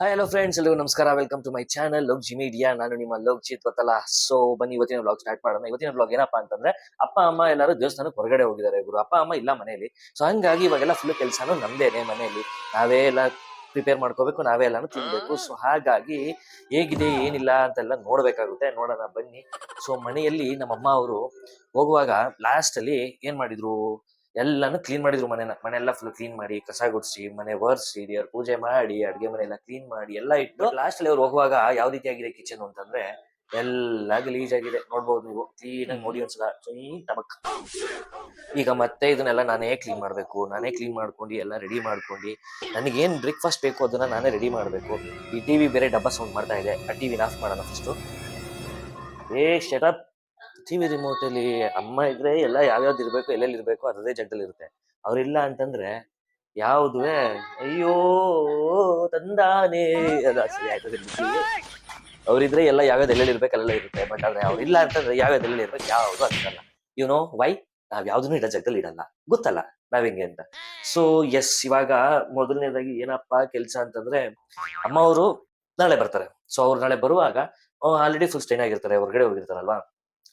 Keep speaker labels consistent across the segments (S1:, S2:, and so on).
S1: Hi hello friends ಎಲ್ಲರಿಗೂ ನಮಸ್ಕಾರ. Welcome to my channel Lok G media ನಾನು ನಿಮ್ಮ ಲೋಕ್ ಚಿತ್ ಗೊತ್ತಲ್ಲ ಸೊ ಬನ್ನಿ, ಇವತ್ತಿನ ಬ್ಲಾಗ್ ಸ್ಟಾರ್ಟ್ ಮಾಡೋಣ. ಇವತ್ತಿನ ಬ್ಲಾಗ್ ಏನಪ್ಪಾ ಅಂತಂದ್ರೆ, ಅಪ್ಪ, ಅಮ್ಮ ಎಲ್ಲರೂ ದೇವಸ್ಥಾನಕ್ಕೆ ಹೊರಗಡೆ ಹೋಗಿದ್ದಾರೆ ಇವರು ಅಪ್ಪ, ಅಮ್ಮ ಇಲ್ಲ ಮನೆಯಲ್ಲಿ. ಸೊ ಹಂಗಾಗಿ ಇವಾಗೆಲ್ಲ ಫುಲ್ ಕೆಲಸನೂ ನಮ್ದೇನೆ ಮನೆಯಲ್ಲಿ. ನಾವೇ ಎಲ್ಲ ಪ್ರಿಪೇರ್ ಮಾಡ್ಕೋಬೇಕು, ನಾವೇ ಎಲ್ಲಾನು ತಿನ್ಬೇಕು. ಸೊ ಹಾಗಾಗಿ ಹೇಗಿದೆ, ಏನಿಲ್ಲ ಅಂತೆಲ್ಲ ನೋಡ್ಬೇಕಾಗುತ್ತೆ. ನೋಡೋಣ, ಬನ್ನಿ. ಸೊ ಮನೆಯಲ್ಲಿ ನಮ್ಮ ಅಮ್ಮ ಅವರು ಹೋಗುವಾಗ ಲಾಸ್ಟ್ ಅಲ್ಲಿ ಏನ್ ಮಾಡಿದ್ರು? ಎಲ್ಲಾನು ಕ್ಲೀನ್ ಮಾಡಿದ್ರು ಮನೆನ. ಮನೆಲ್ಲ ಫುಲ್ ಕ್ಲೀನ್ ಮಾಡಿ ಕಸ ಗುಡಿಸಿ ಮನೆ ಒರ್ಸಿ ದೇವ್ರ ಪೂಜೆ ಮಾಡಿ ಅಡ್ಗೆ ಮನೆ ಎಲ್ಲ ಕ್ಲೀನ್ ಮಾಡಿ ಎಲ್ಲ ಇಟ್ಟು ಲಾಸ್ಟ್ ಅಲ್ಲಿ ಅವ್ರು ಹೋಗುವಾಗ ಯಾವ ರೀತಿ ಆಗಿದೆ ಕಿಚನ್ ಅಂತಂದ್ರೆ ಎಲ್ಲ ಗಲೀಜ್ ಆಗಿದೆ. ನೋಡ್ಬೋದು ನೀವು. ಕ್ಲೀನ್ ಆಗಿ ನೋಡಿ ಒಂದ್ಸಲ. ಟಮಕ್. ಈಗ ಮತ್ತೆ ಇದನ್ನೆಲ್ಲ ನಾನೇ ಕ್ಲೀನ್ ಮಾಡ್ಬೇಕು. ನಾನೇ ಕ್ಲೀನ್ ಮಾಡ್ಕೊಂಡು ಎಲ್ಲ ರೆಡಿ ಮಾಡ್ಕೊಂಡು ನನಗೇನ್ ಬ್ರೇಕ್ಫಾಸ್ಟ್ ಬೇಕು ಅದನ್ನ ನಾನೇ ರೆಡಿ ಮಾಡ್ಬೇಕು. ಈ ಟಿವಿ ಬೇರೆ ಡಬ್ಬ ಸೌಂಡ್ ಮಾಡ್ತಾ ಇದೆ. ಆ ಟಿವಿನ ಆಫ್ ಮಾಡೋಣ ಫಸ್ಟ್ ಏ ಶಟಪ್ ಟಿವಿ ರಿಮೋಟ್ ಅಲ್ಲಿ ಅಮ್ಮ ಇದ್ರೆ ಎಲ್ಲ ಯಾವ್ಯಾವ್ದು ಇರಬೇಕು, ಎಲ್ಲೆಲ್ಲಿ ಇರ್ಬೇಕು ಅದೇ ಜಾಗದಲ್ಲಿ ಇರುತ್ತೆ. ಅವ್ರಿಲ್ಲ ಅಂತಂದ್ರೆ ಯಾವುದುವೆ ಅಯ್ಯೋ ತಂದಾನೆ ಅದ ಅವ್ರಿದ್ರೆ ಎಲ್ಲ ಯಾವ್ಯಾವ್ದು ಎಲ್ಲೆಲ್ಲಿ ಇರ್ಬೇಕು ಅಲ್ಲೆಲ್ಲ ಇರುತ್ತೆ. ಬಟ್ ಆದ್ರೆ ಅವ್ರಿಲ್ಲ ಅಂತಂದ್ರೆ ಯಾವ್ಯಾವ್ದು ಎಲ್ಲೆಲ್ಲಿ ಇರ್ಬೇಕು ಯಾವ್ದು ಅಂತಲ್ಲ. ಯು ನೋ ವೈ ನಾವ್ ಯಾವ್ದನ್ನು ಇಡೋ ಜಾಗದಲ್ಲಿ ಇಡಲ್ಲ. ಗೊತ್ತಲ್ಲ ನಾವ್ ಹೆಂಗೆ ಅಂತ. ಸೊ ಎಸ್ ಇವಾಗ ಮೊದಲನೇದಾಗಿ ಏನಪ್ಪಾ ಕೆಲ್ಸ ಅಂತಂದ್ರೆ ಅಮ್ಮ ಅವರು ನಾಳೆ ಬರ್ತಾರೆ. ಸೊ ಅವ್ರು ನಾಳೆ ಬರುವಾಗ ಆಲ್ರೆಡಿ ಫುಲ್ ಸ್ಟೈನ್ ಆಗಿರ್ತಾರೆ, ಹೊರಗಡೆ ಹೋಗಿರ್ತಾರಲ್ವಾ?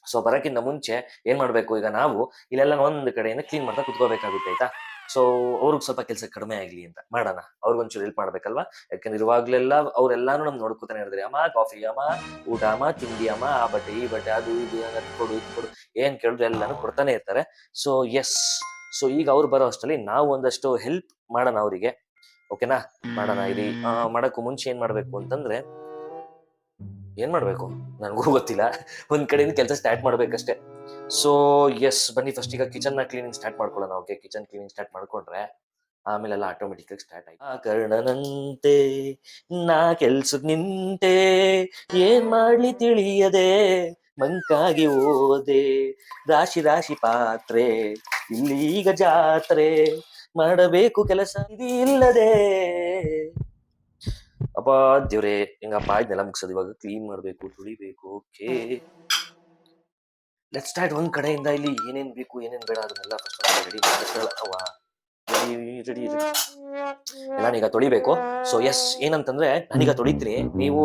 S1: ಸೊ ಬರೋಕ್ಕಿಂತ ಮುಂಚೆ ಏನ್ ಮಾಡ್ಬೇಕು? ಈಗ ನಾವು ಇಲ್ಲೆಲ್ಲ ಒಂದ್ ಕಡೆಯಿಂದ ಕ್ಲೀನ್ ಮಾಡ್ತಾ ಕುತ್ಕೋಬೇಕಾಗುತ್ತೆ ಆಯ್ತಾ? ಸೊ ಅವ್ರಿಗೆ ಸ್ವಲ್ಪ ಕೆಲಸ ಕಡಿಮೆ ಆಗ್ಲಿ ಅಂತ ಮಾಡೋಣ. ಅವ್ರಿಗೊಂಚೂರು ಹೆಲ್ಪ್ ಮಾಡ್ಬೇಕಲ್ವಾ? ಯಾಕಂದ್ರೆ ಇರುವಾಗ್ಲೆಲ್ಲ ಅವ್ರೆಲ್ಲಾನು ನಮ್ಗೆ ನೋಡ್ಕೊತಾನೆ ಇರ್ತಾರೆ ಅಮ್ಮ ಕಾಫಿ ಅಮ್ಮ ಊಟ ಅಮ್ಮ ತಿಂಡಿ ಅಮ್ಮ ಆ ಬಟ್ಟೆ ಈ ಬಟ್ಟೆ ಅದು ಇದು ಅದ್ ಕೊಡು ಇದು ಕೊಡು. ಏನ್ ಕೇಳಿದ್ರು ಎಲ್ಲಾನು ಕೊಡ್ತಾನೆ ಇರ್ತಾರೆ. ಸೊ ಎಸ್ ಸೊ ಈಗ ಅವ್ರು ಬರೋ ಅಷ್ಟರಲ್ಲಿ ನಾವು ಒಂದಷ್ಟು ಹೆಲ್ಪ್ ಮಾಡೋಣ ಅವರಿಗೆ. ಓಕೆನಾ ಮಾಡೋಣ ಇರಿ. ಮಾಡೋಕ್ಕೂ ಮಾಡಕ್ಕೂ ಮುಂಚೆ ಏನ್ ಮಾಡ್ಬೇಕು ಅಂತಂದ್ರೆ ಏನ್ ಮಾಡ್ಬೇಕು? ನನಗೂ ಗೊತ್ತಿಲ್ಲ. ಒಂದ್ ಕಡೆಯಿಂದ ಕೆಲಸ ಸ್ಟಾರ್ಟ್ ಮಾಡ್ಬೇಕಷ್ಟೇ. ಸೊ ಎಸ್ ಬನ್ನಿ ಫಸ್ಟ್ ಈಗ ಕಿಚನ್ನ ಕ್ಲೀನಿಂಗ್ ಸ್ಟಾರ್ಟ್ ಮಾಡ್ಕೊಳ್ಳೋಣ ಓಕೆ ಕಿಚನ್ ಕ್ಲೀನಿಂಗ್ ಸ್ಟಾರ್ಟ್ ಮಾಡ್ಕೊಂಡ್ರೆ ಆಮೇಲೆಲ್ಲ ಆಟೋಮೆಟಿಕ್ ಆಗಿ ಸ್ಟಾರ್ಟ್ ಆಯ್ತು. ಆ ಕರ್ಣನಂತೆ, ನಾ ಕೆಲ್ಸಕ್ ನಿಂತೆ, ಏನ್ ಮಾಡ್ಲಿ ತಿಳಿಯದೆ, ಮಂಕಾಗಿ ಓದೆ, ರಾಶಿ ರಾಶಿ ಪಾತ್ರೆ ಇಲ್ಲಿ ಈಗ ಜಾತ್ರೆ, ಮಾಡಬೇಕು ಕೆಲಸ ಇಲ್ಲದೆ ಅಪ್ಪ ದೇವ್ರೆ ಹೆಂಗಪ್ಪ ನೆಲ ಮುಗಿಸೋದು. ಇವಾಗ ಕ್ಲೀನ್ ಮಾಡ್ಬೇಕು ತುಳಿಬೇಕು ಓಕೆ ಲೆಟ್ ಸ್ಟಾರ್ಟ್ ಒಂದ್ ಕಡೆಯಿಂದ ಇಲ್ಲಿ ಏನೇನ್ ಬೇಕು ಏನೇನ್ ಬೇಡ ಅದನ್ನೆಲ್ಲ ಫಸ್ಟ್ ರೆಡಿ ಮಾಡ್ಕೊಳ್ಳವ ರೆಡಿ ನಾನೀಗ ತೊಳಿಬೇಕು. ಸೊ ಎಸ್ ಏನಂತಂದ್ರೆ ನಾನೀಗ ತೊಳಿತೀನಿ. ನೀವು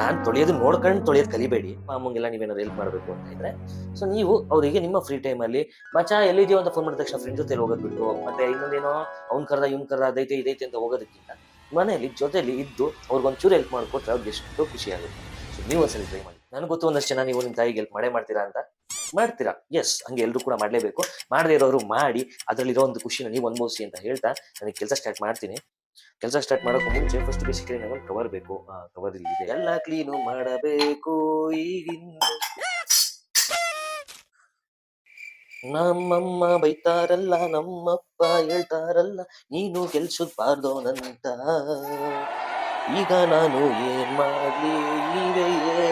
S1: ನಾನ್ ತೊಳಿಯೋದು ನೋಡ್ಕೊಂಡು ತೊಳೆಯೋದು ಕಲಿಬೇಡಿ. ಅಮ್ಮಂಗೆಲ್ಲ ನೀವೇನಾದ್ರು ಹೆಲ್ಪ್ ಮಾಡ್ಬೇಕು ಅಂತ ಇದ್ರೆ. ಸೊ ನೀವು ಅವರಿಗೆ ನಿಮ್ಮ ಫ್ರೀ ಟೈಮ್ ಅಲ್ಲಿ ಮಚಾ ಎಲ್ಲಿದೆಯೋ ಅಂತ ಫೋನ್ ಮಾಡಿದ ತಕ್ಷಣ ಫ್ರೆಂಡ್ ಜೊತೆ ಹೋಗೋದ್ ಬಿಟ್ಟು ಮತ್ತೆ ಇನ್ನೊಂದೇನೋ ಅವ್ನ್ ಕರ್ದ ಇವ್ನ್ ಕರ್ದ ಅದೈತೆ ಇದೈತೆ ಅಂತ ಹೋಗೋದಕ್ಕಿಂತ ಮನೆಯಲ್ಲಿ ಜೊತೆಲಿ ಇದ್ದು ಅವ್ರಿಗೊಂಚೂರು ಹೆಲ್ಪ್ ಮಾಡಿಕೊಟ್ರೆ ಅವ್ರಿಗೆ ಎಷ್ಟು ಖುಷಿ ಆಗುತ್ತೆ. ಸೊ ನೀವು ಒಂದ್ಸಲಿ ಟ್ರೈ ಮಾಡಿ. ನನಗೆ ಗೊತ್ತು ಒಂದಷ್ಟು ಜನ ನೀವು ನಿಮ್ಮ ತಾಯಿಗೆ ಹೆಲ್ಪ್ ಮಾಡೇ ಮಾಡ್ತೀರಾ ಅಂತ. ಮಾಡ್ತೀರಾ? ಎಸ್ ಹಂಗೆ ಎಲ್ಲರೂ ಕೂಡ ಮಾಡಲೇಬೇಕು. ಮಾಡದೇ ಇರೋರು ಮಾಡಿ, ಅದರಲ್ಲಿರೋ ಒಂದು ಖುಷಿನ ನೀವು ಅನುಭವಿಸಿ ಅಂತ ಹೇಳ್ತಾ ನನಗೆ ಕೆಲಸ ಸ್ಟಾರ್ಟ್ ಮಾಡ್ತೀನಿ. ಕೆಲಸ ಸ್ಟಾರ್ಟ್ ಮಾಡೋಕೆ ಮುಂಚೆ ಫಸ್ಟ್ ಬೇಸಿಕಲಿ ನನಗೆ ಕವರ್ ಬೇಕು. ಕವರ್ ಇಲ್ಲಿದೆ. ಎಲ್ಲ ಕ್ಲೀನು ಮಾಡಬೇಕು ಈಗಿನ ನಮ್ಮಮ್ಮ ಬೈತಾರಲ್ಲ, ನಮ್ಮಪ್ಪ ಹೇಳ್ತಾರಲ್ಲ, ನೀನು ಕೆಲ್ಸದ್ ಬಾರ್ದೋನಂತ ಈಗ ನಾನು ಏನ್ ಮಾಡ್ಲಿ, ನೀವೇ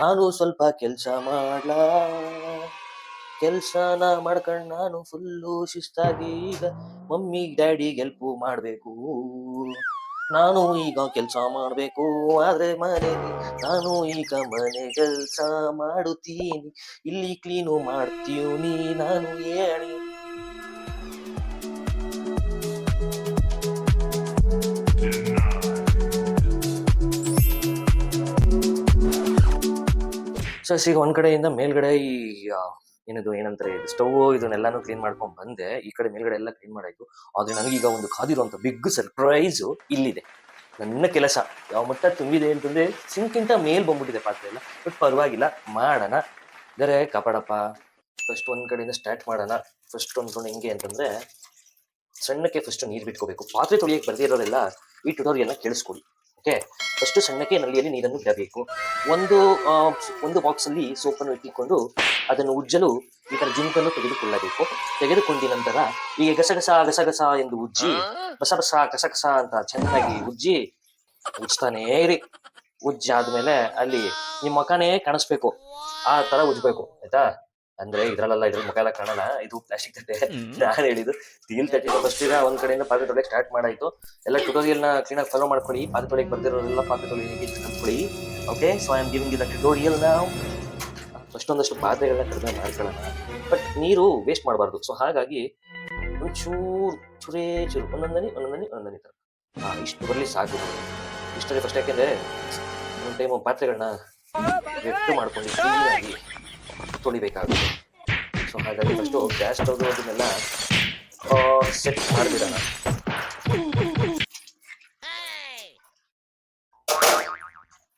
S1: ನಾನು ಸ್ವಲ್ಪ ಕೆಲ್ಸ ಮಾಡ್ಲ. ಕೆಲ್ಸನ ಮಾಡ್ಕೊಂಡ್ ನಾನು ಫುಲ್ಲು ಶಿಸ್ತಾಗಿ. ಈಗ ಮಮ್ಮಿ ಡ್ಯಾಡಿ ಗೆಲ್ಪು ಮಾಡ್ಬೇಕು. ನಾನು ಈಗ ಕೆಲಸ ಮಾಡಬೇಕು, ಆದ್ರೆ ಮನೆಗೆ ನಾನು ಈಗ ಮನೆ ಕೆಲಸ ಮಾಡುತ್ತೀನಿ. ಇಲ್ಲಿ ಕ್ಲೀನು ಮಾಡ್ತೀವಿ ನಾನು ಹೇಳಿ. ಸೊ ಈಗ ಒಂದ್ ಕಡೆಯಿಂದ ಮೇಲ್ಗಡೆ ಈ ಏನದು, ಏನಂತಾರೆ ಸ್ಟವ್ ಇದನ್ನೆಲ್ಲಾನು ಕ್ಲೀನ್ ಮಾಡ್ಕೊಂಡು ಬಂದೆ. ಈ ಕಡೆ ಮೇಲ್ಗಡೆ ಎಲ್ಲ ಕ್ಲೀನ್ ಮಾಡಾಯ್ತು. ಆದರೆ ನನಗೀಗ ಒಂದು ಕಾದಿರುವಂಥ ಬಿಗ್ ಸರ್ಪ್ರೈಸ್ ಇಲ್ಲಿದೆ. ನನ್ನ ಕೆಲಸ. ಯಾವ ಮಟ್ಟ ತುಂಬಿದೆ ಅಂತಂದ್ರೆ ಸಿಂಕಿಂತ ಮೇಲ್ ಬಂದ್ಬಿಟ್ಟಿದೆ ಪಾತ್ರೆ ಎಲ್ಲ. ಬಟ್ ಪರವಾಗಿಲ್ಲ, ಮಾಡೋಣ. ಅಂದರೆ ಕಾಪಾಡಪ್ಪ. ಫಸ್ಟ್ ಒಂದ್ ಕಡೆಯಿಂದ ಸ್ಟಾರ್ಟ್ ಮಾಡೋಣ. ಫಸ್ಟ್ ಅಂದ್ಕೊಂಡು ಹೆಂಗೆ ಅಂತಂದ್ರೆ, ಸಣ್ಣಕ್ಕೆ ಫಸ್ಟ್ ನೀರು ಬಿಟ್ಕೋಬೇಕು. ಪಾತ್ರೆ ತೊಳಿಯಕ್ಕೆ ಬರ್ದಿರೋರೆಲ್ಲ ಈ ಟ್ಯುಟೋರಿಯಲ್ನ ಕೇಳಿಸ್ಕೊಡಿ. ಓಕೆ? ಫಸ್ಟ್ ಸಣ್ಣಕ್ಕೆ ನಲ್ಲಿಯಲ್ಲಿ ನೀರನ್ನು ಬಿಡಬೇಕು. ಒಂದು ಒಂದು ಬಾಕ್ಸ್ ಅಲ್ಲಿ ಸೋಪನ್ನು ಇಟ್ಟಿಕೊಂಡು ಅದನ್ನು ಉಜ್ಜಲು ಈ ತರ ಜುಂಕನ್ನು ತೆಗೆದುಕೊಳ್ಳಬೇಕು. ತೆಗೆದುಕೊಂಡ ನಂತರ ಈಗ ಗಸಗಸ ಗಸಗಸ ಎಂದು ಉಜ್ಜಿ ಬಸ ಬಸ ಕಸಕಸ ಅಂತ ಚೆನ್ನಾಗಿ ಉಜ್ಜಿ ಉಜ್ತಾನೇ ಇರಿ. ಉಜ್ಜಾದ್ಮೇಲೆ ಅಲ್ಲಿ ನಿಮ್ಮ ಮಕನೇ ಕಾಣಿಸ್ಬೇಕು. ಆ ತರ ಉಜ್ಬೇಕು ಆಯ್ತಾ? ಅಂದ್ರೆ ಇದ್ರಲ್ಲ ಇದ್ರ ಮುಖ ಎಲ್ಲ ಕಾಣಲ್ಲ ಇದು ಪ್ಲಾಸ್ಟಿಕ್ ತಟ್ಟೆ. ನಾನು ಹೇಳಿದ್ದು ಸ್ಟೀಲ್ ತಟ್ಟೆ ಫಸ್ಟ್ ಈಗ ಒಂದ್ ಕಡೆಯಿಂದ ಪಾತ್ರೆ ತೊಳೆಯಕ್ ಸ್ಟಾರ್ಟ್ ಮಾಡಾಯ್ತು. ಎಲ್ಲ ಟ್ಯುಟೋರಿಯಲ್ನ ಕ್ಲೀನ್ ಆಗಿ ಫಾಲೋ ಮಾಡ್ಕೊಳ್ಳಿ. ಪಾತ್ರೆ ತೊಳೆಯಕ್ ಬರ್ದಿರೋರೆಲ್ಲ ಪಾತ್ರೆ ತೊಳಿ ಹೇಗೆ ಕಲ್ತ್ಕೊಳ್ಳಿ. Okay so I am giving the tutorial ನಾವು ಫಸ್ಟ್ ಒಂದಷ್ಟು ಪಾತ್ರೆಗಳನ್ನ ಕಡಿಮೆ ಮಾಡ್ಕೊಳ್ಳೋಣ. ಬಟ್ ನೀರು ವೇಸ್ಟ್ ಮಾಡಬಾರ್ದು. ಸೊ ಹಾಗಾಗಿ ಒಂಚೂರು ಚೂರೇ ಚೂರು ಒಂದೊಂದನಿ ಒಂದೊಂದನಿ ಒಂದೊಂದನಿ ತರ ಹಾ ಇಷ್ಟು ಬರಲಿ ಸಾಕು. ಇಷ್ಟರಲ್ಲಿ ಫಸ್ಟ್ ಯಾಕೆಂದ್ರೆ ಒಂದು ಟೈಮು ಪಾತ್ರೆಗಳನ್ನ ಗಟ್ಟು ಮಾಡ್ಕೊಂಡು ಕ್ಲೀನಾಗಿ ತೊಳಿಬೇಕಾಗುತ್ತೆ ಸೊ ಹಾಗಾಗಿ ಫಸ್ಟು ಗ್ಯಾಸ್ ಸ್ಟವ್ ಅದನ್ನೆಲ್ಲ ಸೆಟ್ ಮಾಡಿಬಿಡೋಣ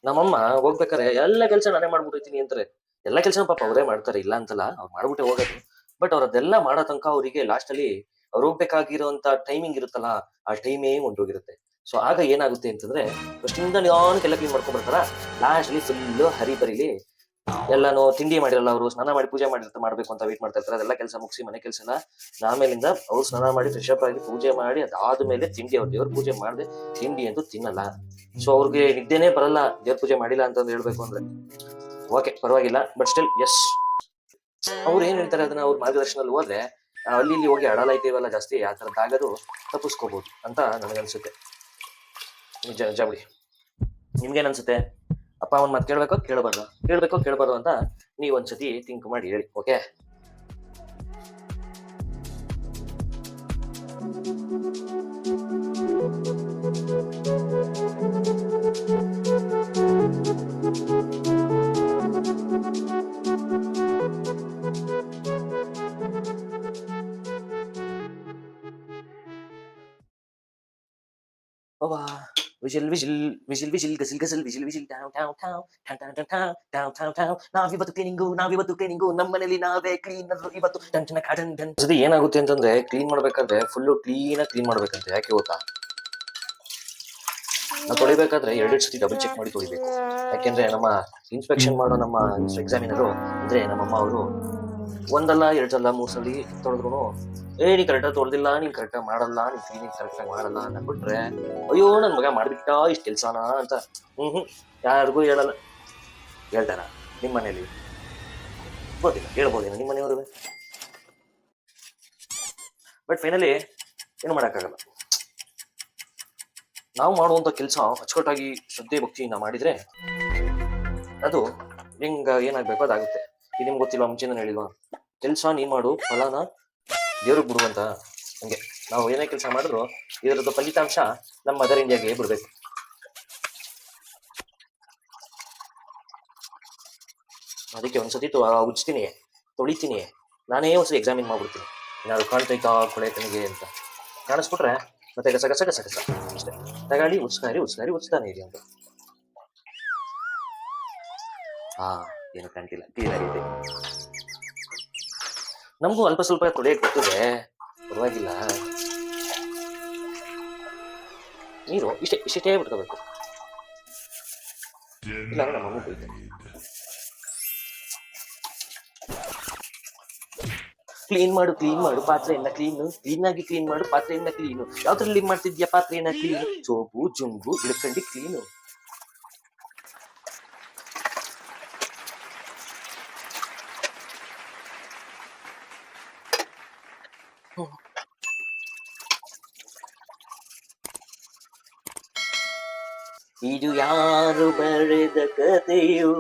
S1: ನಮ್ಮಮ್ಮ ಹೋಗ್ಬೇಕಾರೆ ಎಲ್ಲ ಕೆಲಸ ನಾನೇ ಮಾಡ್ಬಿಟ್ಟಿರ್ತೀನಿ ಅಂತಾರೆ. ಎಲ್ಲ ಕೆಲಸ ಪಾಪ ಅವರೇ ಮಾಡ್ತಾರೆ, ಇಲ್ಲ ಅಂತಲ್ಲ, ಅವ್ರು ಮಾಡ್ಬಿಟ್ಟೆ ಹೋಗೋದು. ಬಟ್ ಅವ್ರ ಅದೆಲ್ಲ ಮಾಡೋ ತನಕ ಅವರಿಗೆ ಲಾಸ್ಟ್ ಅಲ್ಲಿ ಅವ್ರು ಹೋಗ್ಬೇಕಾಗಿರೋಂತ ಟೈಮಿಂಗ್ ಇರುತ್ತಲ್ಲ, ಆ ಟೈಮೇ ಹೊಂಟೋಗಿರುತ್ತೆ. ಸೊ ಆಗ ಏನಾಗುತ್ತೆ ಅಂತಂದ್ರೆ ಫಸ್ಟ್ ಇಂದ ನಿಧಾನಕ್ಕೆಲ್ಲ ಕ್ಲೀನ್ ಮಾಡ್ಕೊಂಡ್ ಬರ್ತಾರ ಲಾಸ್ಟ್ ಅಲ್ಲಿ ಫುಲ್ ಹರಿ ಬರೀಲಿ ಎಲ್ಲಾನು ತಿಂಡಿ ಮಾಡಿರಲ್ಲ ಅವರು, ಸ್ನಾನ ಮಾಡಿ ಪೂಜೆ ಮಾಡಿರ್ತಾರೆ ಮಾಡ್ಬೇಕು ಅಂತ ವೇಟ್ ಮಾಡ್ತಾ ಇರ್ತಾರೆ. ಅದೆಲ್ಲ ಕೆಲಸ ಮುಗಿಸಿ ಮನೆ ಕೆಲಸ ಎಲ್ಲ ಆಮೇಲಿಂದ ಅವ್ರು ಸ್ನಾನ ಮಾಡಿ ಫ್ರೆಶ್ ಆಗಿ ಪೂಜೆ ಮಾಡಿ ಅದಾದ್ಮೇಲೆ ತಿಂಡಿ ಅವ್ರು ದೇವ್ರ ಪೂಜೆ ಮಾಡದೆ ತಿಂಡಿ ಅಂತೂ ತಿನ್ನಲ್ಲ. ಸೊ ಅವ್ರಿಗೆ ನಿದ್ದೆನೇ ಬರಲ್ಲ, ದೇವ್ರ ಪೂಜೆ ಮಾಡಿಲ್ಲ ಅಂತ ಹೇಳ್ಬೇಕು ಅಂದ್ರೆ. ಓಕೆ ಪರವಾಗಿಲ್ಲ ಬಟ್ ಸ್ಟಿಲ್ ಎಸ್ ಅವ್ರು ಏನ್ ಹೇಳ್ತಾರೆ ಅದನ್ನ ಅವ್ರ ಮಾರ್ಗದರ್ಶನದಲ್ಲಿ ಹೋದ್ರೆ ಅಲ್ಲಿ ಇಲ್ಲಿ ಹೋಗಿ ಅಡಲಾಯ್ತೀವಲ್ಲ ಜಾಸ್ತಿ, ಆ ಥರದ್ದಾಗದು ತಪ್ಪಿಸ್ಕೋಬಹುದು ಅಂತ ನನಗನ್ಸುತ್ತೆ. ನಿಜ ನಿಜ ಬಿಡಿ. ನಿಮ್ಗೇನ್ ಅನ್ಸುತ್ತೆ? ಅಪ್ಪ ಅವನ್ ಮಾತು ಕೇಳ್ಬೇಕು ಕೇಳಬಾರ್ದು? ಕೇಳಬೇಕೋ ಕೇಳಬಾರ್ದು ಅಂತ ನೀವು ಒಂದ್ಸತಿ ಥಿಂಕ್ ಮಾಡಿ ಹೇಳಿ okay Vigil, vigil, vigil, vigil, gazil, gazil, vigil, vigil, downtown, town, town, town, town, town, downtown, town. ನಾವಿವತ್ತು ಕ್ಲೀನಿಂಗು ನಾವಿವತ್ತು ಕ್ಲೀನಿಂಗು ನಮ್ಮನೇಲಿ ನಾವೇ ಕ್ಲೀನ್ ಇವತ್ತು ಟಂಟನ ಕಾಟನ್ ಟನ್ ಸದಿ ಏನಾಗುತ್ತೆ ಅಂತಂದ್ರೆ ಕ್ಲೀನ್ ಮಾಡ್ಬೇಕಂದ್ರೆ ಫುಲ್ಲು ಕ್ಲೀನಾಗಿ ಕ್ಲೀನ್ ಮಾಡ್ಬೇಕಂತೆ. ಯಾಕೆ ಗೊತ್ತಾ? ನಾವು ತೊಳಿಬೇಕಾದ್ರೆ ಎರಡೆರಡು ಸತಿ ಡಬಲ್ ಚೆಕ್ ಮಾಡಿ ತೊಳಿಬೇಕು. ಯಾಕೆಂದ್ರೆ ನಮ್ಮ ಇನ್ಸ್ಪೆಕ್ಷನ್ ಮಾಡೋ ನಮ್ಮ ಎಕ್ಸಾಮಿನರು ಅಂದ್ರೆ ನಮ್ಮಮ್ಮ ಅವರು ಒಂದಲ್ಲ ಎರಡಲ್ಲ ಸಲ ಮೂರು ತೊಳೆದ್ರು ಏ, ನೀ ಕರೆಕ್ಟಾಗಿ ತೊಳ್ದಿಲ್ಲ ನೀನ್ ಕರೆಕ್ಟಾಗಿ ಮಾಡಲ್ಲ ನೀನ್ ಕ್ಲೀನಿಂಗ್ ಕರೆಕ್ಟಾಗಿ ಮಾಡಲ್ಲ ಅಂದ್ಬಿಟ್ರೆ ಅಯ್ಯೋ ನನ್ನ ಮಗ ಮಾಡ್ಬಿಟ್ಟ ಇಷ್ಟು ಕೆಲ್ಸನ ಅಂತ. ಹ್ಮ್ ಹ್ಮ್. ಯಾರಿಗೂ ಹೇಳಲ್ಲ. ಹೇಳ್ತಾನ ನಿಮ್ಮ ಮನೇಲಿ? ಗೊತ್ತಿಲ್ಲ ಹೇಳ್ಬೋದೇನೋ ನಿಮ್ಮ ಮನೆಯವರು. ಬಟ್ ಫೈನಲಿ ಏನು ಮಾಡೋಕ್ಕಾಗಲ್ಲ. ನಾವು ಮಾಡುವಂತ ಕೆಲಸ ಅಚ್ಚುಕಟ್ಟಾಗಿ ಶ್ರದ್ಧೆ, ಭಕ್ತಿಯಿಂದ ಮಾಡಿದ್ರೆ ಅದು ಹೆಂಗ ಏನಾಗಬೇಕು ಅದಾಗುತ್ತೆ ಇದು ನಿಮ್ಗೆ ಗೊತ್ತಿಲ್ಲ ಮುಂಚೆನೇ ಹೇಳಿಲ್ವಾ? ಕೆಲಸ ನೀ ಮಾಡು, ಫಲನ ದೇವ್ರಿಗೆ ಬಿಡುವಂತ ಹಂಗೆ. ನಾವು ಏನೇ ಕೆಲಸ ಮಾಡಿದ್ರು ಇದರದ್ದು ಫಲಿತಾಂಶ ನಮ್ಮ ಮದರ್ ಇಂಡಿಯಾಗೆ ಬಿಡ್ಬೇಕು. ಅದಕ್ಕೆ ಒಂದ್ಸತಿ ಉಜ್ತೀನಿ, ತೊಳಿತೀನಿ, ನಾನೇ ಒಂದ್ಸತಿ ಎಕ್ಸಾಮಿನ್ ಮಾಡ್ಬಿಡ್ತೀನಿ. ಏನಾದ್ರು ಕಾಣ್ತೈತಾ ಕೊಳೆ ತನಗೆ ಅಂತ. ಕಾಣಿಸ್ಬಿಟ್ರೆ ಮತ್ತೆ ಗಸ ಗಸ ಗಸ ಗಸ ಅಷ್ಟೇ. ತಗಾಡಿ ಉಚ್ಕಾರಿ ಉಚ್ಕಾರಿ ಉಚ್ತಾನೆ ಇದೆ ಅಂತ. ಹಾ ಏನು ಕಾಣ್ತಿಲ್ಲ. ಕ್ಲೀನ್ ಆಗಿದೆ. ನಮಗೂ ಅಲ್ಪ ಸ್ವಲ್ಪ ತೊಳೆಯಕ್ಕೆ ಗೊತ್ತದೆ ಪರವಾಗಿಲ್ಲ. ನೀರು ಇಷ್ಟೇ ಇಷ್ಟೇ ಬಿಟ್ಕೋಬೇಕು. ಇಲ್ಲ ನಮ್ಮ ಬೈತಾರೆ ಕ್ಲೀನ್ ಮಾಡು ಕ್ಲೀನ್ ಮಾಡು, ಪಾತ್ರೆಯನ್ನ ಕ್ಲೀನ್ ಕ್ಲೀನ್ ಆಗಿ ಕ್ಲೀನ್ ಮಾಡು, ಪಾತ್ರೆಯನ್ನ ಕ್ಲೀನು ಯಾವ್ದ್ರಲ್ಲಿ ಮಾಡ್ತಿದ್ಯಾ ಪಾತ್ರೆಯನ್ನ ಕ್ಲೀನ್ ಸೋಪು, ಜುಂಬು ಇಳ್ಕಂಡಿ ಕ್ಲೀನು ಇದು ಯಾರು ಬರೆದ ಕಥೆಯು?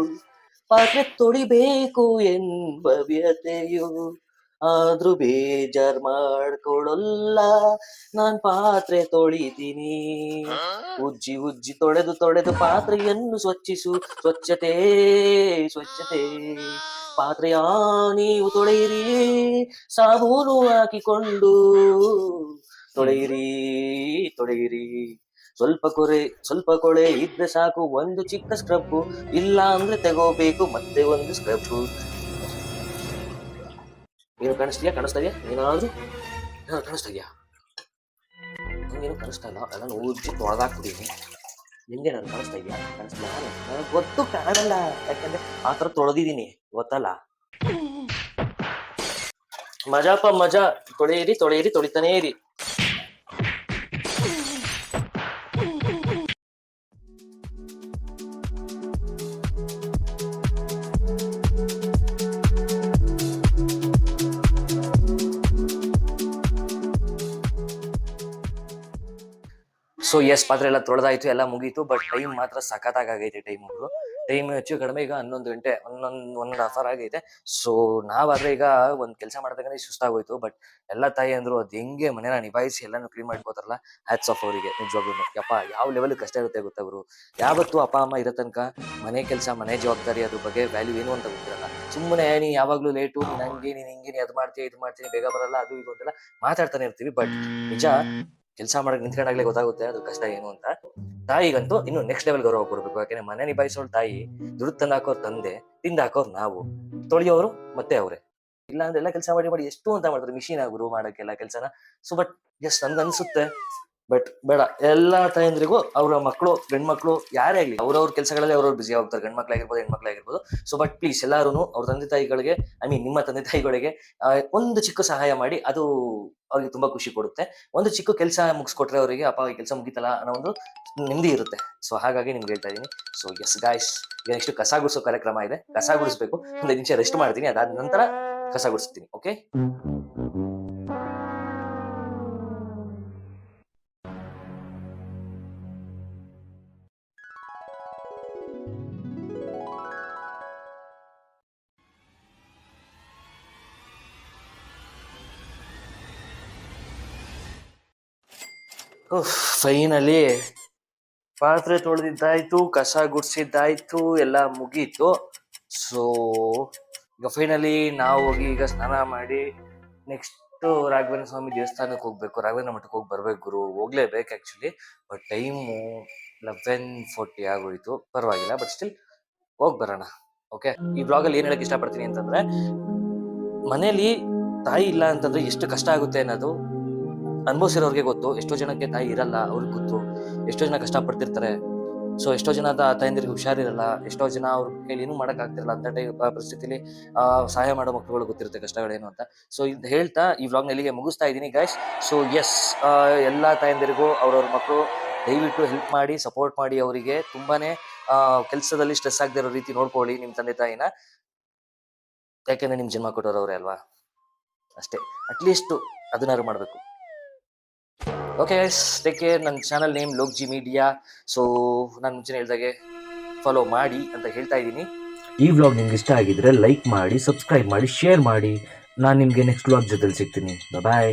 S1: ಪಾತ್ರೆ ತೊಳಿಬೇಕು ಎಂಬ ವ್ಯತೆಯು ಆದ್ರೂ ಬೇಜಾರ್ ಮಾಡ್ಕೊಳಲ್ಲ. ನಾನ್ ಪಾತ್ರೆ ತೊಳಿತೀನಿ. ಉಜ್ಜಿ ಉಜ್ಜಿ ತೊಳೆದು ತೊಳೆದು ಪಾತ್ರೆಯನ್ನು ಸ್ವಚ್ಛಿಸು. ಸ್ವಚ್ಛತೆ ಸ್ವಚ್ಛತೆ. ಪಾತ್ರೆಯ ನೀವು ತೊಳೆಯಿರಿ. ಸಾಬೂನು ಹಾಕಿಕೊಂಡು. ತೊಳೆಯಿರಿ ತೊಳೆಯಿರಿ ಸ್ವಲ್ಪ ಕೊರೆ, ಸ್ವಲ್ಪ ಕೊಳೆ ಇದ್ರೆ ಸಾಕು, ಒಂದು ಚಿಕ್ಕ ಸ್ಕ್ರಬ್ ಇಲ್ಲ ಅಂದ್ರೆ ತಗೋಬೇಕು, ಮತ್ತೆ ಒಂದು ಸ್ಕ್ರಬ್ ಏನು ಕಾಣಿಸ್ತೀಯಾ ಕಾಣಿಸ್ತಾ ಇದೆಯಾ? ಏನಾದ್ರು? ಕಾಣಿಸ್ತಾ ನಂಗೇನು ಕಾಣಿಸ್ತಾ ಇಲ್ಲ. ನಾನು ಉಜ್ಜಿ ತೊಳೆದಾಕ್ಬಿಟ್ಟಿದ್ದೀನಿ ನಿಮ್ಗೆ ನಾನು ಕಾಣಿಸ್ತಾ ಇದೆಯಾ? ಕಾಣಿಸ್ತಾ ನನಗೆ ಗೊತ್ತು ಕಾಣಲ್ಲ ಯಾಕಂದ್ರೆ ಆ ಥರ ತೊಳೆದಿದ್ದೀನಿ. ಗೊತ್ತಲ್ಲ? ಮಜಾಪ ಮಜಾ. ತೊಳೆಯಿರಿ ತೊಳೆಯಿರಿ ತೊಳಿತಾನೇ ಇರಿ. ಎಸ್ ಪಾತ್ರೆ ಎಲ್ಲ ತೊಳೆದಾಯ್ತು, ಎಲ್ಲ ಮುಗೀತು ಬಟ್ ಟೈಮ್ ಮಾತ್ರ ಸಖತ್ತಾಗೈತೆ ಟೈಮ್ ಅವರು ಟೈಮ್ ಹೆಚ್ಚು ಕಡಿಮೆ ಈಗ ಹನ್ನೊಂದು ಗಂಟೆ, ಹನ್ನೊಂದು, ಒಂದ್ ಆಫರ್ ಆಗೈತೆ. ಸೊ ನಾವಾದ್ರೆ ಈಗ ಒಂದ್ ಕೆಲಸ ಮಾಡ್ಬೇಕಂದ್ರೆ ಸುಸ್ತಾಗೋಯ್ತು ಬಟ್ ಎಲ್ಲ ತಾಯಿ ಅಂದ್ರು ಅದು ಹೆಂಗೆ ಮನೇನ ನಿಭಾಯಿಸಿ ಎಲ್ಲಾನು ಕ್ಲೀನ್ ಮಾಡ್ಕೋತಾರಲ್ಲ ಹ್ಯಾಟ್ಸ್ ಆಫ್ ಅವರಿಗೆ ನಿಜವಾಗ್ಲೂ ಯಪ್ಪ, ಯಾವ ಲೆವೆಲ್ ಕಷ್ಟ ಇರುತ್ತೆ ಗೊತ್ತಾ ಅವರು ಯಾವತ್ತು ಅಪ್ಪ, ಅಮ್ಮ ಇರೋ ತನಕ ಮನೆ ಕೆಲಸ, ಮನೆ ಜವಾಬ್ದಾರಿ ಅದ್ರ ಬಗ್ಗೆ ವ್ಯಾಲ್ಯೂ ಏನು ಅಂತ ಗೊತ್ತಿರಲ್ಲ. ಸುಮ್ಮನೆ ನೀ ಯಾವಾಗ್ಲೂ ಲೇಟು ನಂಗೆ ನೀನು ನೀನ್ ಹಿಂಗೆ ನೀ ಅದ್ ಮಾಡ್ತೀಯ, ಇದು ಮಾಡ್ತೀನಿ ಬೇಗ ಬರಲ್ಲ, ಅದು ಇದು ಅಂತೆಲ್ಲ ಮಾತಾಡ್ತಾನೆ ಇರ್ತೀವಿ ಬಟ್ ನಿಜ ಕೆಲಸ ಮಾಡಕ್ ನಿಂತ್ಕೊಂಡಾಗ್ಲೇ ಗೊತ್ತಾಗುತ್ತೆ, ಅದು ಕಷ್ಟ ಏನು ಅಂತ. ತಾಯಿಗಂತೂ ಇನ್ನು ನೆಕ್ಸ್ಟ್ ಲೆವೆಲ್ ಗೌರವ ಕೊಡ್ಬೇಕು. ಯಾಕಂದ್ರೆ ಮನೆ ನಿಭಾಯಿಸೋಳ್ ತಾಯಿ ದುಡ್ಡು ತಂದು ಹಾಕೋರ್ ತಂದೆ, ತಿಂದ ಹಾಕೋರ್ ನಾವು. ತೊಳೆಯೋರು ಮತ್ತೆ ಅವ್ರೆ. ಇಲ್ಲ ಅಂದ್ರೆ ಎಲ್ಲ ಕೆಲಸ ಮಾಡಿ ಮಾಡಿ ಎಷ್ಟು ಅಂತ ಮಾಡ್ತಾರೆ. ಮಿಷಿನ್ ಆಗುರು ಮಾಡಕ್ಕೆಲ್ಲ ಕೆಲಸನ. ಸೊ ಬಟ್ ಎಸ್ ನನ್ಗೆ ಅನ್ಸುತ್ತೆ. ಬಟ್ ಬೇಡ, ಎಲ್ಲಾ ತಾಯಂದ್ರಿಗೂ ಅವರ ಮಕ್ಕಳು ಗಂಡ್ಮಕ್ಳು ಯಾರೇ ಆಗಲಿ, ಅವ್ರವ್ರ ಕೆಲಸಗಳಲ್ಲಿ ಅವ್ರವ್ರು ಬಿಸಿ ಆಗ್ತಾರೆ. ಗಂಡ್ಮಕ್ಳಾಗಿರ್ಬೋದು, ಹೆಣ್ಮಕ್ಳಾಗಿರ್ಬೋದು. ಸೊ ಬಟ್ ಪ್ಲೀಸ್ ಎಲ್ಲಾರು ಅವ್ರ ತಂದೆ ತಾಯಿಗಳಿಗೆ ಐ ಮೀನ್ ನಿಮ್ಮ ತಂದೆ ತಾಯಿಗಳಿಗೆ ಒಂದು ಚಿಕ್ಕ ಸಹಾಯ ಮಾಡಿ ಅದು ಅವ್ರಿಗೆ ತುಂಬಾ ಖುಷಿ ಕೊಡುತ್ತೆ. ಒಂದು ಚಿಕ್ಕ ಕೆಲಸ ಮುಗಿಸ್ಕೊಟ್ರೆ ಅವರಿಗೆ, ಅಪ್ಪ, ಈ ಕೆಲಸ ಮುಗಿತಲ್ಲ? ಅನ್ನೋ ಒಂದು ನೆಮ್ಮದಿ ಇರುತ್ತೆ. ಸೊ ಹಾಗಾಗಿ ನಿಮ್ಗೆ ಹೇಳ್ತಾ ಇದೀನಿ ಸೊ ಎಸ್ ಗಾಯ್ಸ್ ಈಗ ನೆಕ್ಸ್ಟ್ ಕಸ ಗುಡಿಸೋ ಕಾರ್ಯಕ್ರಮ ಇದೆ. ಕಸ ಗುಡಿಸ್ಬೇಕು. ಒಂದು ನಿಮಿಷ ರೆಸ್ಟ್ ಮಾಡ್ತೀನಿ. ಅದಾದ ನಂತರ ಕಸ ಗುಡಿಸ್ತೀನಿ ಓಕೆ ಫೈನಲಿ ಪಾತ್ರೆ ತೊಳೆದಿದ್ದಾಯ್ತು, ಕಸ ಗುಡ್ಸಿದ್ದಾಯ್ತು, ಎಲ್ಲ ಮುಗೀತು. ಸೊ ಈಗ ಫೈನಲಿ ನಾವು ಹೋಗಿ ಈಗ ಸ್ನಾನ ಮಾಡಿ ನೆಕ್ಸ್ಟ್ ರಾಘವೇಂದ್ರ ಸ್ವಾಮಿ ದೇವಸ್ಥಾನಕ್ಕೆ ಹೋಗ್ಬೇಕು. ರಾಘವೇಂದ್ರ ಮಠಕ್ಕೆ ಹೋಗಿ ಬರ್ಬೇಕು ಗುರು. ಹೋಗ್ಲೇಬೇಕು actually but time eleven forty ಆಗೋಯ್ತು. ಪರವಾಗಿಲ್ಲ ಬಟ್ ಸ್ಟಿಲ್ ಹೋಗಿ ಬರೋಣ. ಓಕೆ ಈ ಬ್ಲಾಗಲ್ಲಿ ಏನ್ ಹೇಳಕ್ ಇಷ್ಟಪಡ್ತೀನಿ ಅಂತಂದ್ರೆ, ಮನೇಲಿ ತಾಯಿ ಇಲ್ಲ ಅಂತಂದ್ರೆ ಎಷ್ಟು ಕಷ್ಟ ಆಗುತ್ತೆ ಅನ್ನೋದು ಅನುಭವಿಸಿರೋರ್ಗೆ ಗೊತ್ತು. ಎಷ್ಟೋ ಜನಕ್ಕೆ ತಾಯಿ ಇರಲ್ಲ, ಅವ್ರಿಗೆ ಗೊತ್ತು. ಎಷ್ಟೋ ಜನ ಕಷ್ಟ ಪಡ್ತಿರ್ತಾರೆ ಸೊ ಎಷ್ಟೋ ಜನ ತಾಯಂದಿರಿಗೆ ಹುಷಾರಿರಲ್ಲ. ಎಷ್ಟೋ ಜನ ಅವ್ರ ಕೈಲಿ ಏನೂ ಮಾಡಕ್ ಆಗ್ತಿರಲ್ಲ ಅಂತ ಟೈಪ್ ಪರಿಸ್ಥಿತಿಲಿ ಸಹಾಯ ಮಾಡೋ ಮಕ್ಕಳುಗಳು ಗೊತ್ತಿರುತ್ತೆ ಕಷ್ಟಗಳೇನು ಅಂತ. ಸೊ ಇದು ಹೇಳ್ತಾ ಈ ವ್ಲಾಗ್ನ ನಲ್ಲಿಗೆ ಮುಗಿಸ್ತಾ ಇದ್ದೀನಿ ಗೈಸ್ ಸೊ ಎಸ್ ಎಲ್ಲ ತಾಯಂದಿರಿಗೂ, ಅವ್ರವ್ರ ಮಕ್ಕಳು ದಯವಿಟ್ಟು ಹೆಲ್ಪ್ ಮಾಡಿ ಸಪೋರ್ಟ್ ಮಾಡಿ ಅವರಿಗೆ. ತುಂಬಾನೇ ಕೆಲಸದಲ್ಲಿ ಸ್ಟ್ರೆಸ್ ಆಗದೆ ಇರೋ ರೀತಿ ನೋಡ್ಕೊಳ್ಳಿ ನಿಮ್ಮ ತಂದೆ ತಾಯಿನ. ಯಾಕೆಂದ್ರೆ ನಿಮ್ಮ ಜನ್ಮ ಕೊಟ್ಟವ್ರವ್ರೆ ಅಲ್ವಾ? ಅಷ್ಟೇ. ಅಟ್ಲೀಸ್ಟ್ ಅದನ್ನಾರು ಮಾಡಬೇಕು. ಓಕೆ ಗೈಸ್ ಟೇಕ್ ಕೇರ್ ನನ್ನ channel name Lok G media so ನಾನು ಮುಂಚೆ ಹೇಳಿದಾಗೆ ಫಾಲೋ ಮಾಡಿ ಅಂತ ಹೇಳ್ತಾ ಇದ್ದೀನಿ.
S2: ಈ ವ್ಲಾಗ್ ನಿಮ್ಗೆ ಇಷ್ಟ ಆಗಿದ್ರೆ ಲೈಕ್ ಮಾಡಿ ಸಬ್ಸ್ಕ್ರೈಬ್ ಮಾಡಿ ಶೇರ್ ಮಾಡಿ. ನಾನು ನಿಮಗೆ ನೆಕ್ಸ್ಟ್ ವ್ಲಾಗ್ ಜೊತೆಲಿ ಸಿಗ್ತೀನಿ. ಬಾಯ್